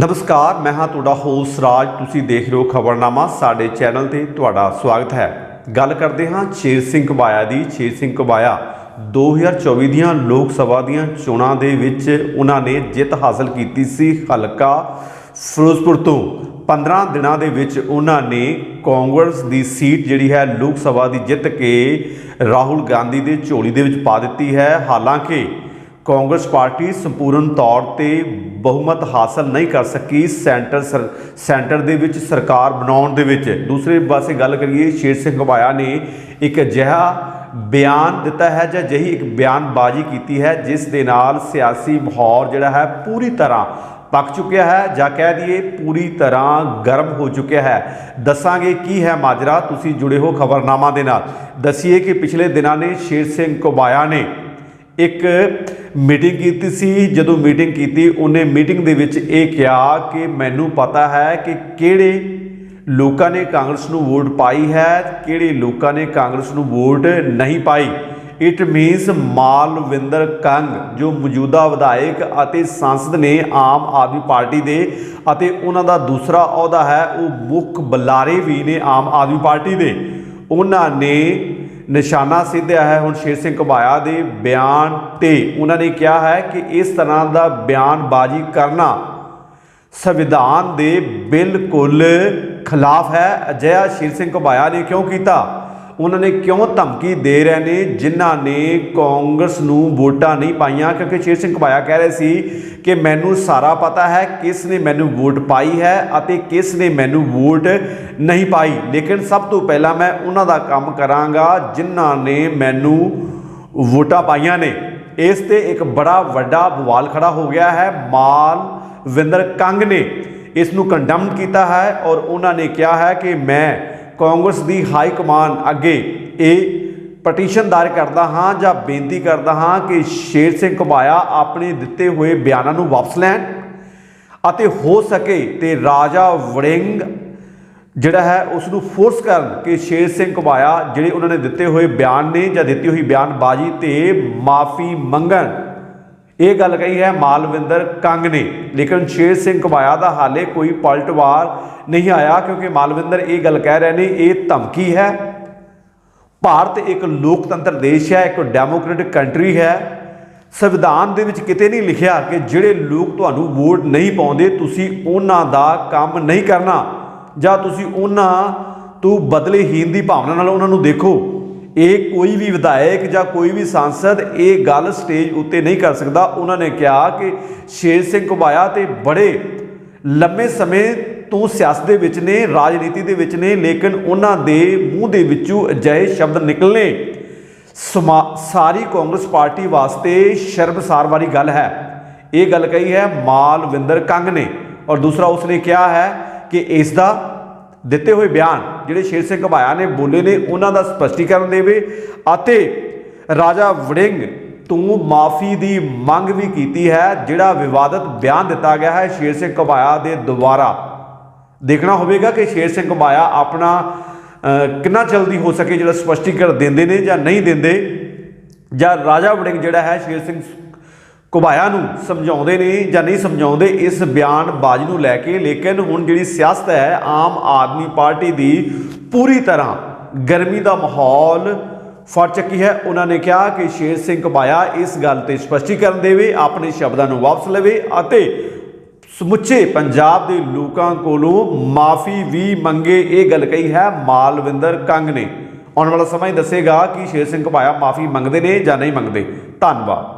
ਨਮਸਕਾਰ, ਮੈਂ ਹਾਂ ਤੁਹਾਡਾ ਹੋਸਟ ਰਾਜ। ਤੁਸੀਂ ਦੇਖ ਰਹੇ ਹੋ ਖਬਰਨਾਮਾ, ਸਾਡੇ ਚੈਨਲ ਤੇ ਤੁਹਾਡਾ ਸਵਾਗਤ ਹੈ। ਗੱਲ ਕਰਦੇ ਹਾਂ ਸ਼ੇਰ ਸਿੰਘ ਕਬਾਇਆ ਦੀ। ਸ਼ੇਰ ਸਿੰਘ ਕਬਾਇਆ 2024 ਦੀਆਂ ਲੋਕ ਸਭਾ ਦੀਆਂ ਚੋਣਾਂ ਦੇ ਵਿੱਚ ਉਹਨਾਂ ਨੇ ਜਿੱਤ ਹਾਸਲ ਕੀਤੀ ਸੀ ਹਲਕਾ ਫਿਰੋਜ਼ਪੁਰ ਤੋਂ। 15 ਦਿਨਾਂ ਦੇ ਵਿੱਚ ਉਹਨਾਂ ਨੇ ਕਾਂਗਰਸ ਦੀ ਸੀਟ ਜਿਹੜੀ ਹੈ ਲੋਕ ਸਭਾ ਦੀ ਜਿੱਤ ਕੇ ਰਾਹੁਲ ਗਾਂਧੀ ਦੇ ਝੋਲੀ ਦੇ ਵਿੱਚ ਪਾ ਦਿੱਤੀ ਹੈ। ਹਾਲਾਂਕਿ ਕਾਂਗਰਸ ਪਾਰਟੀ ਸੰਪੂਰਨ ਤੌਰ ਤੇ ਬਹੁਮਤ ਹਾਸਲ ਨਹੀਂ ਕਰ ਸਕੀ ਸੈਂਟਰ ਸਰ- ਸੈਂਟਰ ਦੇ ਵਿੱਚ ਸਰਕਾਰ ਬਣਾਉਣ ਦੇ ਵਿੱਚ। ਦੂਸਰੇ ਪਾਸੇ ਗੱਲ ਕਰੀਏ, ਸ਼ੇਰ ਸਿੰਘ ਘਬਾਇਆ ਨੇ ਇੱਕ ਅਜਿਹਾ ਬਿਆਨ ਦਿੱਤਾ ਹੈ ਜਾਂ ਅਜਿਹੀ ਇੱਕ ਬਿਆਨਬਾਜ਼ੀ ਕੀਤੀ ਹੈ, ਜਿਸ ਦੇ ਨਾਲ ਸਿਆਸੀ ਮਾਹੌਲ ਜਿਹੜਾ ਹੈ ਪੂਰੀ ਤਰ੍ਹਾਂ ਪੱਕ ਚੁੱਕਿਆ ਹੈ ਜਾਂ ਕਹਿ ਦਈਏ ਪੂਰੀ ਤਰ੍ਹਾਂ ਗਰਮ ਹੋ ਚੁੱਕਿਆ ਹੈ। ਦੱਸਾਂਗੇ ਕੀ ਹੈ ਮਾਜਰਾ, ਤੁਸੀਂ ਜੁੜੇ ਹੋ ਖਬਰਨਾਮਾ ਦੇ ਨਾਲ। ਦਸੀਏ ਕਿ ਪਿਛਲੇ ਦਿਨਾਂ ਨੇ ਸ਼ੇਰ ਸਿੰਘ ਘਬਾਇਆ ਨੇ ਇੱਕ ਮੀਟਿੰਗ ਕੀਤੀ ਸੀ। ਜਦੋਂ ਮੀਟਿੰਗ ਕੀਤੀ, ਉਹਨੇ ਮੀਟਿੰਗ ਦੇ ਵਿੱਚ ਇਹ ਕਿਹਾ ਕਿ ਮੈਨੂੰ ਪਤਾ ਹੈ ਕਿ ਕਿਹੜੇ ਲੋਕਾਂ ਨੇ ਕਾਂਗਰਸ ਨੂੰ ਵੋਟ ਪਾਈ ਹੈ, ਕਿਹੜੇ ਲੋਕਾਂ ਨੇ ਕਾਂਗਰਸ ਨੂੰ ਵੋਟ ਨਹੀਂ ਪਾਈ। ਇਟ ਮੀਨਸ ਮਾਲਵਿੰਦਰ ਕੰਗ, ਜੋ ਮੌਜੂਦਾ ਵਿਧਾਇਕ ਅਤੇ ਸੰਸਦ ਨੇ ਆਮ ਆਦਮੀ ਪਾਰਟੀ ਦੇ ਅਤੇ ਉਹਨਾਂ ਦਾ ਦੂਸਰਾ ਅਹੁਦਾ ਹੈ, ਉਹ ਮੁੱਖ ਬੁਲਾਰੇ ਵੀ ਨੇ ਆਮ ਆਦਮੀ ਪਾਰਟੀ ਦੇ। ਉਹਨਾਂ ਨੇ ਨਿਸ਼ਾਨਾ ਸਿੱਧਿਆ ਹੈ। ਹੁਣ ਸ਼ੇਰ ਸਿੰਘ ਘਬਾਇਆ ਦੇ ਬਿਆਨ ਤੇ ਉਹਨਾਂ ਨੇ ਕਿਹਾ ਹੈ ਕਿ ਇਸ ਤਰ੍ਹਾਂ ਦਾ ਬਿਆਨਬਾਜ਼ੀ ਕਰਨਾ ਸੰਵਿਧਾਨ ਦੇ ਬਿਲਕੁਲ ਖਿਲਾਫ ਹੈ। ਅਜਿਹਾ ਸ਼ੇਰ ਸਿੰਘ ਘਬਾਇਆ ਨੇ ਕਿਉਂ ਕੀਤਾ? ਉਹਨਾਂ ਨੇ ਕਿਉਂ ਧਮਕੀ ਦੇ ਰਹੇ ਨੇ? ਜਿਨ੍ਹਾਂ ਨੇ ਕਾਂਗਰਸ ਨੂੰ ਵੋਟਾਂ ਨਹੀਂ ਪਾਈਆਂ? ਕਿਉਂਕਿ ਸ਼ੇਰ ਸਿੰਘ ਘਬਾਇਆ ਕਹਿ ਰਹੇ ਸੀ ਕਿ ਮੈਨੂੰ ਸਾਰਾ ਪਤਾ ਹੈ ਕਿਸ ਨੇ ਮੈਨੂੰ ਵੋਟ ਪਾਈ ਹੈ ਅਤੇ ਕਿਸ ਨੇ ਮੈਨੂੰ ਵੋਟ ਨਹੀਂ ਪਾਈ। ਲੇਕਿਨ ਸਭ ਤੋਂ ਪਹਿਲਾਂ ਮੈਂ ਉਹਨਾਂ ਦਾ ਕੰਮ ਕਰਾਂਗਾ ਜਿਨ੍ਹਾਂ ਨੇ ਮੈਨੂੰ ਵੋਟਾਂ ਪਾਈਆਂ ਨੇ। ਇਸ ਤੇ ਇੱਕ ਬੜਾ ਵੱਡਾ ਬਵਾਲ ਖੜਾ ਹੋ ਗਿਆ ਹੈ। ਮਾਲਵਿੰਦਰ ਕੰਗ ਨੇ ਇਸ ਨੂੰ ਕੰਡਮ ਕੀਤਾ ਹੈ ਔਰ ਉਹਨਾਂ ਨੇ ਕਿਹਾ ਹੈ ਕਿ ਮੈਂ ਕਾਂਗਰਸ ਦੀ ਹਾਈ ਕਮਾਨ ਅੱਗੇ ਇਹ ਪਟੀਸ਼ਨ ਦਾਇਰ ਕਰਦਾ ਹਾਂ ਜਾਂ ਬੇਨਤੀ ਕਰਦਾ ਹਾਂ ਕਿ ਸ਼ੇਰ ਸਿੰਘ ਘੁਬਾਇਆ ਆਪਣੇ ਦਿੱਤੇ ਹੋਏ ਬਿਆਨਾਂ ਨੂੰ ਵਾਪਸ ਲੈਣ ਅਤੇ ਹੋ ਸਕੇ ਤੇ ਰਾਜਾ ਵੜਿੰਗ ਜਿਹੜਾ ਹੈ ਉਸ ਨੂੰ ਫੋਰਸ ਕਰਨ ਕਿ ਸ਼ੇਰ ਸਿੰਘ ਘੁਬਾਇਆ ਜਿਹੜੇ ਉਹਨਾਂ ਨੇ ਦਿੱਤੇ ਹੋਏ ਬਿਆਨ ਨੇ ਜਾਂ ਦਿੱਤੀ ਹੋਈ ਬਿਆਨਬਾਜ਼ੀ ਤੇ ਮਾਫੀ ਮੰਗਣ। ਇਹ ਗੱਲ ਕਹੀ ਹੈ, ਮਾਲਵਿੰਦਰ ਕੰਗ ਨੇ। ਲੇਕਿਨ ਸ਼ੇਰ ਸਿੰਘ ਘਬਾਇਆ ਦਾ ਹਾਲੇ ਕੋਈ ਪਲਟਵਾਰ ਨਹੀਂ ਆਇਆ, ਕਿਉਂਕਿ ਮਾਲਵਿੰਦਰ ਇਹ ਗੱਲ ਕਹਿ ਰਹੇ ਨੇ, ਇਹ ਧਮਕੀ ਹੈ। ਭਾਰਤ ਇੱਕ ਲੋਕਤੰਤਰ ਦੇਸ਼ ਹੈ, ਇੱਕ ਡੈਮੋਕ੍ਰੈਟਿਕ ਕੰਟਰੀ ਹੈ। ਸੰਵਿਧਾਨ ਦੇ ਵਿੱਚ ਕਿਤੇ ਨਹੀਂ ਲਿਖਿਆ ਕਿ ਜਿਹੜੇ ਲੋਕ ਤੁਹਾਨੂੰ ਵੋਟ ਨਹੀਂ ਪਾਉਂਦੇ, ਤੁਸੀਂ ਉਹਨਾਂ ਦਾ ਕੰਮ ਨਹੀਂ ਕਰਨਾ, ਜਾਂ ਤੁਸੀਂ ਉਹਨਾਂ ਤੋਂ ਬਦਲੇਹੀਨ ਦੀ ਭਾਵਨਾ ਨਾਲ ਉਹਨਾਂ ਨੂੰ ਦੇਖੋ। ਇਹ ਕੋਈ ਵੀ ਵਿਧਾਇਕ ਜਾਂ ਕੋਈ ਵੀ ਸੰਸਦ ਇਹ ਗੱਲ ਸਟੇਜ ਉੱਤੇ ਨਹੀਂ ਕਰ ਸਕਦਾ। ਉਹਨਾਂ ਨੇ ਕਿਹਾ ਕਿ ਸ਼ੇਰ ਸਿੰਘ ਘੁਬਾਇਆ ਤੇ ਬੜੇ ਲੰਮੇ ਸਮੇਂ ਤੋਂ ਸਿਆਸਤ ਦੇ ਵਿੱਚ ਨੇ, ਰਾਜਨੀਤੀ ਦੇ ਵਿੱਚ ਨੇ, ਲੇਕਿਨ ਉਹਨਾਂ ਦੇ ਮੂੰਹ ਦੇ ਵਿੱਚੋਂ ਅਜਿਹੇ ਸ਼ਬਦ ਨਿਕਲਨੇ ਸਮਾ- ਸਾਰੀ ਕਾਂਗਰਸ ਪਾਰਟੀ ਵਾਸਤੇ ਸ਼ਰਮਸਾਰ ਵਾਲੀ ਗੱਲ ਹੈ। ਇਹ ਗੱਲ ਕਹੀ ਹੈ ਮਾਲਵਿੰਦਰ ਕੰਗ ਨੇ। ਔਰ ਦੂਸਰਾ ਉਸਨੇ ਕਿਹਾ ਹੈ ਕਿ ਇਸ ਦਾ ਦਿੱਤੇ ਹੋਏ ਬਿਆਨ ਜਿਹੜੇ ਸ਼ੇਰ ਸਿੰਘ ਘਬਾਇਆ ਨੇ, ਬੋਲੇ ਨੇ, ਉਹਨਾਂ ਦਾ ਸਪਸ਼ਟੀਕਰਨ ਦੇਵੇ ਅਤੇ ਰਾਜਾ ਵੜਿੰਗ ਤੋਂ ਮਾਫੀ ਦੀ ਮੰਗ ਵੀ ਕੀਤੀ ਹੈ, ਜਿਹੜਾ ਵਿਵਾਦਤ ਬਿਆਨ ਦਿੱਤਾ ਗਿਆ ਹੈ, ਸ਼ੇਰ ਸਿੰਘ ਘਬਾਇਆ ਦੇ ਦੁਆਰਾ। ਦੇਖਣਾ ਹੋਵੇਗਾ ਕਿ ਸ਼ੇਰ ਸਿੰਘ ਘਬਾਇਆ ਆਪਣਾ ਕਿੰਨਾ ਜਲਦੀ ਹੋ ਸਕੇ ਜਿਹੜਾ ਸਪਸ਼ਟੀਕਰਨ ਦਿੰਦੇ ਨੇ ਜਾਂ ਨਹੀਂ ਦਿੰਦੇ। ਜਾਂ ਰਾਜਾ ਵੜਿੰਗ ਜਿਹੜਾ ਹੈ, ਸ਼ੇਰ ਸਿੰਘ ਘੁਬਾਇਆ ਨੂੰ, ਸਮਝਾਉਂਦੇ ਨੇ ਜਾਂ ਨਹੀਂ ਸਮਝਾਉਂਦੇ, ਇਸ ਬਿਆਨਬਾਜ਼ੀ ਨੂੰ ਲੈ ਕੇ ਲੇਕਿਨ ਹੁਣ ਜਿਹੜੀ ਸਿਆਸਤ ਹੈ, ਆਮ ਆਦਮੀ ਪਾਰਟੀ ਦੀ ਪੂਰੀ ਤਰ੍ਹਾਂ ਗਰਮੀ ਦਾ ਮਾਹੌਲ ਫੜ ਚੱਕੀ ਹੈ। ਉਹਨਾਂ ਨੇ ਕਿਹਾ ਕਿ ਸ਼ੇਰ ਸਿੰਘ ਘੁਬਾਇਆ ਇਸ ਗੱਲ ਤੇ ਸਪਸ਼ਟੀਕਰਨ ਦੇਵੇ, ਆਪਣੇ ਸ਼ਬਦਾਂ ਨੂੰ ਵਾਪਸ ਲਵੇ ਅਤੇ ਸਮੁੱਚੇ ਪੰਜਾਬ ਦੇ ਲੋਕਾਂ ਕੋਲੋਂ ਮਾਫੀ ਵੀ ਮੰਗੇ। ਇਹ ਗੱਲ ਕਹੀ ਹੈ, ਮਾਲਵਿੰਦਰ ਕੰਗ ਨੇ। ਆਉਣ ਵਾਲਾ ਸਮਾਂ ਹੀ ਦੱਸੇਗਾ ਕਿ ਸ਼ੇਰ ਸਿੰਘ ਘੁਬਾਇਆ ਮਾਫੀ ਮੰਗਦੇ ਨੇ ਜਾਂ ਨਹੀਂ ਮੰਗਦੇ। ਧੰਨਵਾਦ।